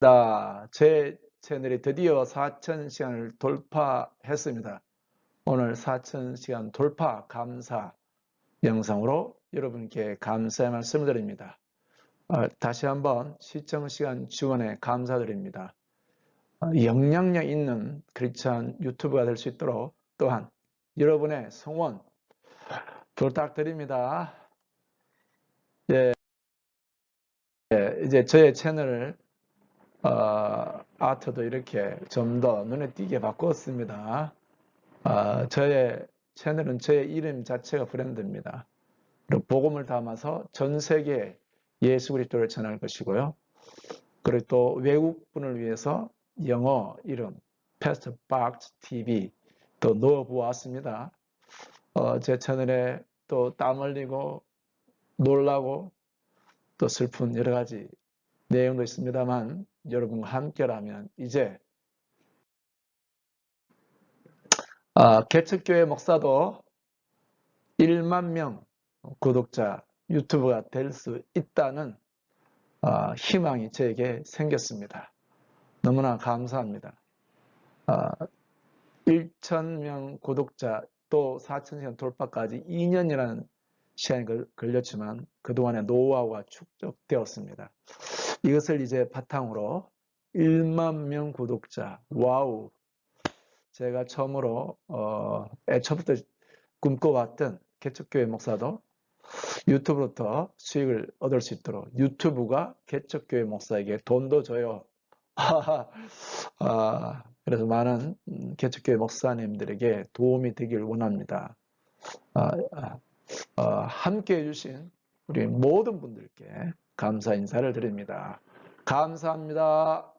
나, 제 채널이 드디어 4,000시간을 돌파했습니다. 오늘 4,000시간 돌파 감사 영상으로 여러분께 감사의 말씀을 드립니다. 어, 다시 한번 시청시간 지원에 감사드립니다. 어, 영향력 있는 크리스찬 유튜브가 될 수 있도록 또한 여러분의 성원 부탁드립니다. 예, 예, 이제 저의 채널을 어, 아트도 이렇게 좀 더 눈에 띄게 바꿨습니다. 어, 저의 채널은 저의 이름 자체가 브랜드입니다. 그리고 복음을 담아서 전 세계에 예수 그리스도를 전할 것이고요. 그리고 또 외국분을 위해서 영어 이름 패스트 박스 TV 또 넣어 보았습니다. 어, 제 채널에 또 땀 흘리고 놀라고 또 슬픈 여러 가지 내용도 있습니다만 여러분과 함께라면 이제 아, 개척교회 목사도 1만 명 구독자 유튜브가 될 수 있다는 아, 희망이 저에게 생겼습니다. 너무나 감사합니다. 아, 1,000명 구독자 또 4,000시간 돌파까지 2년이라는 시간이 걸렸지만 그동안의 노하우가 축적되었습니다. 이것을 이제 바탕으로 1만 명 구독자 와우 제가 처음으로 어, 애초부터 꿈꿔왔던 개척교회 목사도 유튜브로부터 수익을 얻을 수 있도록 유튜브가 개척교회 목사에게 돈도 줘요. 아, 그래서 많은 개척교회 목사님들에게 도움이 되길 원합니다. 아, 아, 어, 함께 해주신 우리 모든 분들께 감사 인사를 드립니다. 감사합니다.